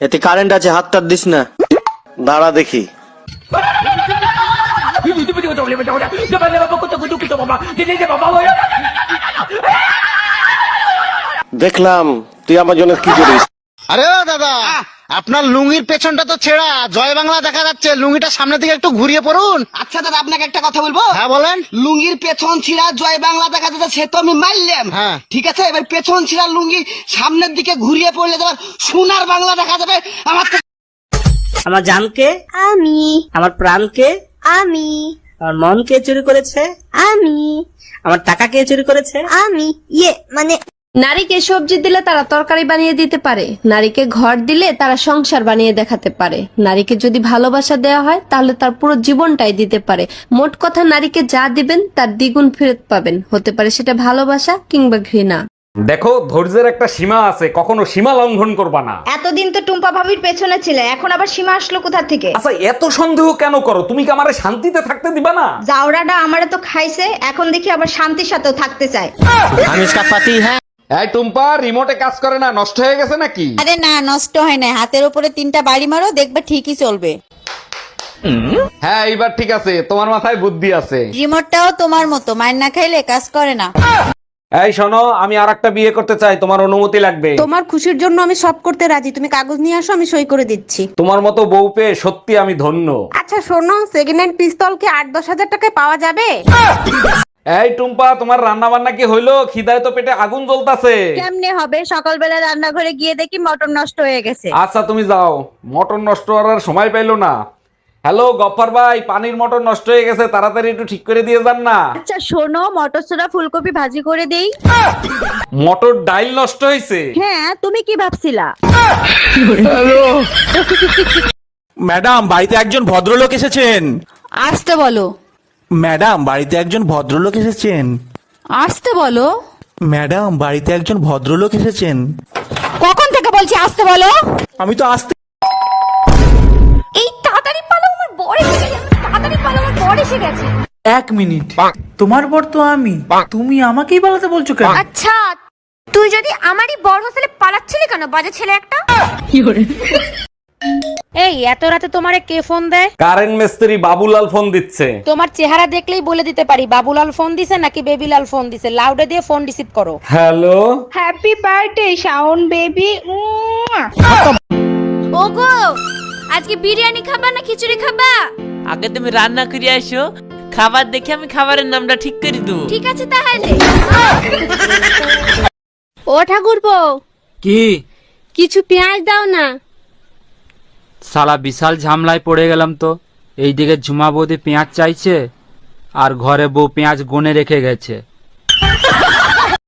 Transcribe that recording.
এতে কারেন্ট আছে হাত টাত দিস না। দাঁড়া দেখি। দেখলাম, তুই আমার জন্য কি করিস? আরে দাদা আপনার লুঙ্গির পেছনটা তো ছেঁড়া। জয় বাংলা দেখা যাচ্ছে। লুঙ্গিটা সামনের দিকে একটু ঘুরিয়ে পড়ুন। আচ্ছা দাদা আপনাকে একটা কথা বলব? হ্যাঁ বলেন। লুঙ্গির পেছন ছিঁড়া জয় বাংলা দেখা যাচ্ছে সে তো আমি মারলাম হ্যাঁ। ঠিক আছে? এবার পেছন ছিঁড়া লুঙ্গি সামনের দিকে ঘুরিয়ে পড়লে তোমার সোনার বাংলা দেখা যাবে। আমার তো আমার জানকে? আমি। আমার প্রাণকে? আমি। আমার মন কে চুরি করেছে? আমি। আমার টাকা কে চুরি করেছে? আমি। ইয়ে মানে নারীকে সবজি দিলে তারা তরকারি বানিয়ে দিতে পারে। নারীকে ঘর দিলে তারা সংসার বানিয়ে দেখাতে পারে। নারীকে যদি ভালোবাসা দেওয়া হয় তাহলে তার পুরো জীবনটাই দিতে পারে। মোট কথা নারীকে যা দিবেন তার দ্বিগুণ ফেরত পাবেন। হতে পারে সেটা ভালোবাসা কিংবা ঘৃণা। দেখো ধৈর্যের একটা সীমা আছে। কখনো সীমা লঙ্ঘন করবা না। এতদিন তো টুম্পা ভাবির পেছনে ছিলে এখন আবার সীমা আসলো কোথা থেকে? আচ্ছা এত সন্দেহ কেন করো? তুমি কি আমারে শান্তিতে থাকতে দিবা না? জাউরাটা আমারে তো খাইছে এখন দেখি আবার শান্তির সাথেও থাকতে চায়। আমি ইসকা হ্যাঁ। এই টুম্পা রিমোটে কাজ করে না নষ্ট হয়ে গেছে নাকি? আরে না নষ্ট হয় না। হাতের উপরে তিনটা বাড়ি মারো দেখবে ঠিকই চলবে। হ্যাঁ এইবার ঠিক আছে তোমার মাথায় বুদ্ধি আছে। রিমোটটাও তোমার মতো মায়ের না খাইলে কাজ করে না। এই শোনো আমি আর একটা বিয়ে করতে চাই তোমার অনুমতি লাগবে। তোমার খুশির জন্য আমি সব করতে রাজি তুমি কাগজ নিয়ে আসো আমি সই করে দিচ্ছি। তোমার মতো বউ পেয়ে সত্যি আমি ধন্য। আচ্ছা শোনো সেকেন্ড হ্যান্ড পিস্তল কি আট দশ হাজার টাকায় পাওয়া যাবে? এই টুম্পা তোমার রান্না বান্না কি হইল? খিদায় তো পেটে আগুন জ্বলতাছে। কেমনে হবে? সকালবেলা রান্নাঘরে গিয়ে দেখি মটন নষ্ট হয়ে গেছে। আচ্ছা তুমি যাও। মটর নষ্ট করার সময় পাইলো না। হ্যালো গফার ভাই পানির মটর নষ্ট হয়ে গেছে তাড়াতাড়ি একটু ঠিক করে দিয়ে যান না। আচ্ছা শোনো মটরশুঁটা ফুলকপি ভাজি করে দেই। মটর ডাইল নষ্ট হয়েছে হ্যাঁ তুমি কি ভাবছিলা? ম্যাডাম বাড়িতে একজন ভদ্রলোক এসেছেন। আসতে বলো। ম্যাডাম বাড়িতে একজন ভদ্রলোক এসেছেন। আসতে বলো। ম্যাডাম বাড়িতে একজন ভদ্রলোক এসেছেন। কখন থেকে বলছি আসতে বলো? আমি তো আসতে এই তাড়াতাড়ি পালো আমার বর এসে গেছে তাড়াতাড়ি পালো আমার বর এসে গেছে। এক মিনিট। তোমার বর তো আমি। তুমি আমাকেই পালাতে বলছো কেন? আচ্ছা তুই যদি আমারই বর হোস্টেলে পালাচ্ছিলি কেন বাজে ছেলে একটা? এই এত রাতে তোমারে কে ফোন দেয়? কারেন্ট মিস্ত্রি বাবুলাল ফোন দিচ্ছে। তোমার চেহারা দেখলেই বলে দিতে পারি বাবুলাল ফোন দিছে নাকি বেবিলাল ফোন দিছে? লাউডে দিয়ে ফোন রিসিভ করো। Hello? Happy birthday Shaon baby ওগো আজকে বিরিয়ানি খাবা না খিচুড়ি খাবা? আগে তুমি রান্না করে আসো খাবার দেখে আমি খাবারের নামটা ঠিক করে দেবো। ঠিক আছে তাহলে। ও ঠাকুরপো। কি? কিছু পেঁয়াজ দাও না। সালা বিশাল ঝামলায় পড়ে গেলাম তো। এইদিকে ঝুমা বৌদি পেঁয়াজ চাইছে আর ঘরে বউ পেঁয়াজ গনে রেখে গেছে।